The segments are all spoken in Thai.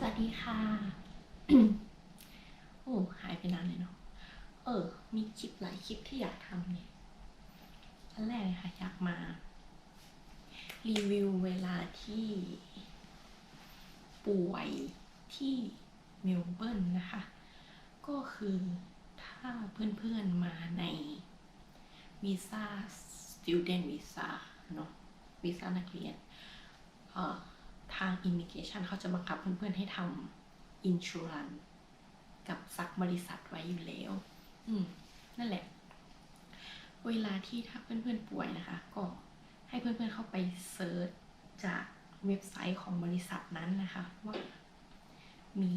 สวัสดีค่ะ โอ้หายไปนานเลยเนาะ เออ มีคลิปหลายคลิปที่อยากทำเนี่ยอันแรกเลยค่ะอยากมา รีวิวเวลาที่ ป่วยที่เมลเบิร์นนะคะ ก็คือถ้าเพื่อนๆมาในวีซ่า student visa เนาะวีซ่านักเรียน เอ่อ ทาง Immigration เขาจะบังคับเพื่อนๆให้ทำ insurance กับสักบริษัทไว้อยู่แล้ว อืม นั่นแหละ เวลาที่ถ้าเพื่อนๆป่วยนะคะ ก็ให้เพื่อนๆเข้าไปเซิร์ชจากเว็บไซต์ของบริษัทนั้นนะคะ ว่ามี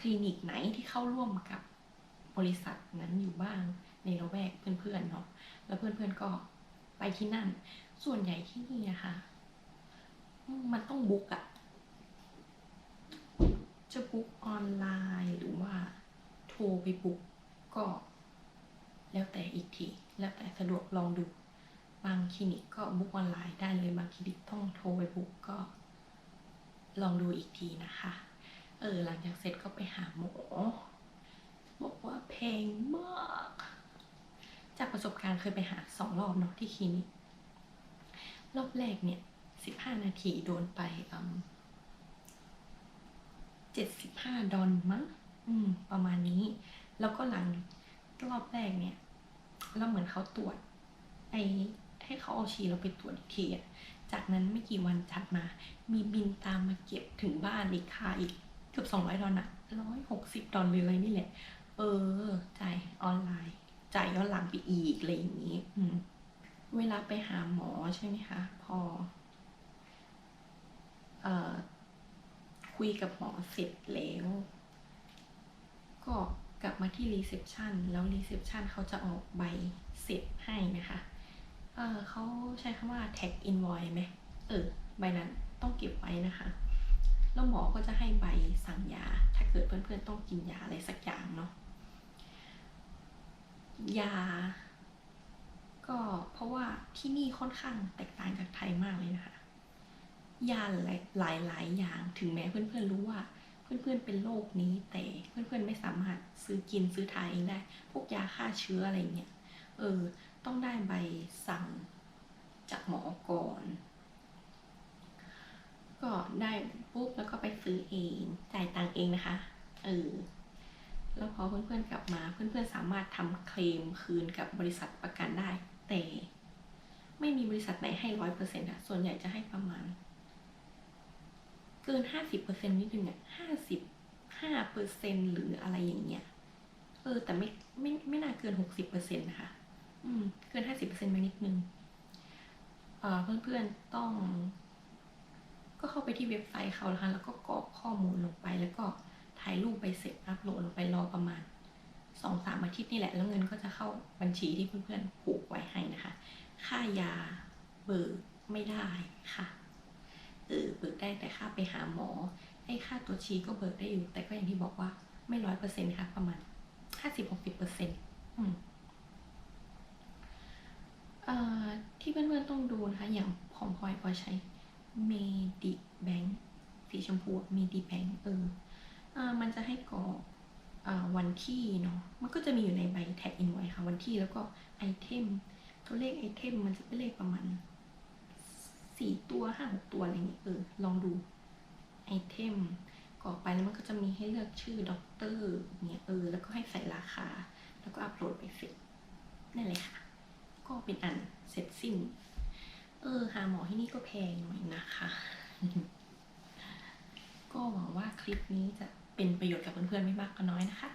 คลินิกไหนที่เข้าร่วมกับบริษัทนั้นอยู่บ้างในละแวกเพื่อนๆเนาะแล้วเพื่อนๆก็ไปที่นั่น ส่วนใหญ่ที่นี่นะคะ บุ๊กอะจะบุ๊กออนไลน์หรือว่าโทรไปบุ๊กก็ แล้วแต่อีกที แล้วแต่สะดวกลองดูบางคลินิกก็บุ๊กออนไลน์ได้เลยบางคลินิกต้องโทรไปบุ๊กก็ ลองดูอีกทีนะคะ เออหลังจากเสร็จก็ไปหาหมอบอกว่าแพงมาก จากประสบการณ์เคยไปหาสองรอบเนาะที่คลินิกรอบแรกเนี่ย สิบห้านาทีโดนไปเจ็ดสิบห้าดอลมั้งอืม ประมาณนี้ แล้วก็หลังรอบแรกเนี่ยแล้วเหมือนเขาตรวจ ไอให้เขาเอาชีเราไปตรวจอีกทีอะจากนั้นไม่กี่วันจัดมา มีบินตามมาเก็บถึงบ้านอีกค่าอีกเกือบสองร้อยดอลลาร์ร้อยหกสิบดอลลาร์เลยอะไรนี่แหละ เออ จ่ายออนไลน์ จ่ายย้อนหลังไปอีกอะไรอย่างนี้ อืม เวลาไปหาหมอใช่ไหมคะ พอ คุยกับหมอเสร็จแล้ว ก็กลับมาที่รีเซพชันแล้วรีเซพชันเขาจะออกใบเสร็จให้นะคะเเขาใช้คำว่า tag invoice ไหมเออ ใบนั้นต้องเก็บไว้นะคะ แล้วหมอก็จะให้ใบสั่งยา ถ้าเกิดเพื่อนๆต้องกินยาอะไรสักอย่างเนาะ ยา ก็เพราะว่าที่นี่ค่อนข้างแตกต่างจากไทยมากเลยนะคะ ยาหลายหลายหลายอย่าง ถึงแม้เพื่อนๆรู้ว่า เพื่อนๆเป็นโรคนี้แต่เพื่อนๆไม่สามารถซื้อกินซื้อทานเองได้ พวกยาฆ่าเชื้ออะไรเงี้ย เออ ต้องได้ใบสั่งจากหมอก่อน ก็ได้ปุ๊บแล้วก็ไปซื้อเอง จ่ายตังเองนะคะ เออ แล้วพอเพื่อนๆกลับมา เพื่อนๆสามารถทำเคลมคืนกับบริษัทประกันได้ แต่ไม่มีบริษัทไหนให้ร้อยเปอร์เซ็นต์อะส่วนใหญ่จะให้ประมาณ กินห้าสิบเปอร์เซ็นต์นิดนึงอะห้าสิบห้าเปอร์เซ็นหรืออะไรอย่างเงี้ย เออ แต่ไม่ไม่ไม่น่าเกินหกสิบเปอร์เซ็นต์นะคะ อืม เกินห้าสิบเปอร์เซ็นต์ไปนิดนึงเอ่อเพื่อนๆต้อง ก็เข้าไปที่เว็บไซต์เขาแล้วค่ะแล้วก็กรอกข้อมูลลงไป แล้วก็ถ่ายรูปไปเสร็จอัพโหลดลงไปรอประมาณสองสามอาทิตย์นี่แหละ แล้วเงินก็จะเข้าบัญชีที่เพื่อนๆผูกไว้ให้นะคะ ค่ายาเบิกไม่ได้ค่ะ เออเบิกได้แต่ค่าไปหาหมอไอ้ค่าตัวชีก็เบิกได้อยู่ แต่ก็อย่างที่บอกว่าไม่ร้อยเปอร์เซ็นต์ค่ะ ประมาณห้าสิบหกสิบเปอร์เซ็นต์ที่เพื่อนๆต้องดูนะคะ อย่างของพลอยพลอยใช้เมดิแบงสีชมพูเมดิแบงเออเออมันจะให้กรอกเอ่อวันที่เนาะ มันก็จะมีอยู่ในใบแท็กอินไว้ค่ะ วันที่แล้วก็ไอเทม ตัวเลขไอเทมมันจะเป็นเลขประมาณ สี่ตัวห้าหกตัวอะไรเงี้ยเออลองดูไอเทมกรอกไปแล้วมันก็จะมีให้เลือกชื่อด็อกเตอร์เนี่ยเออ แล้วก็ให้ใส่ราคา แล้วก็อัปโหลดไปเสร็จนั่นเลยค่ะ ก็เป็นอันเสร็จสิ้น เออหาหมอที่นี่ก็แพงหน่อยนะคะ ก็หวังว่าคลิปนี้จะเป็นประโยชน์กับเพื่อนๆไม่มากก็น้อยนะคะ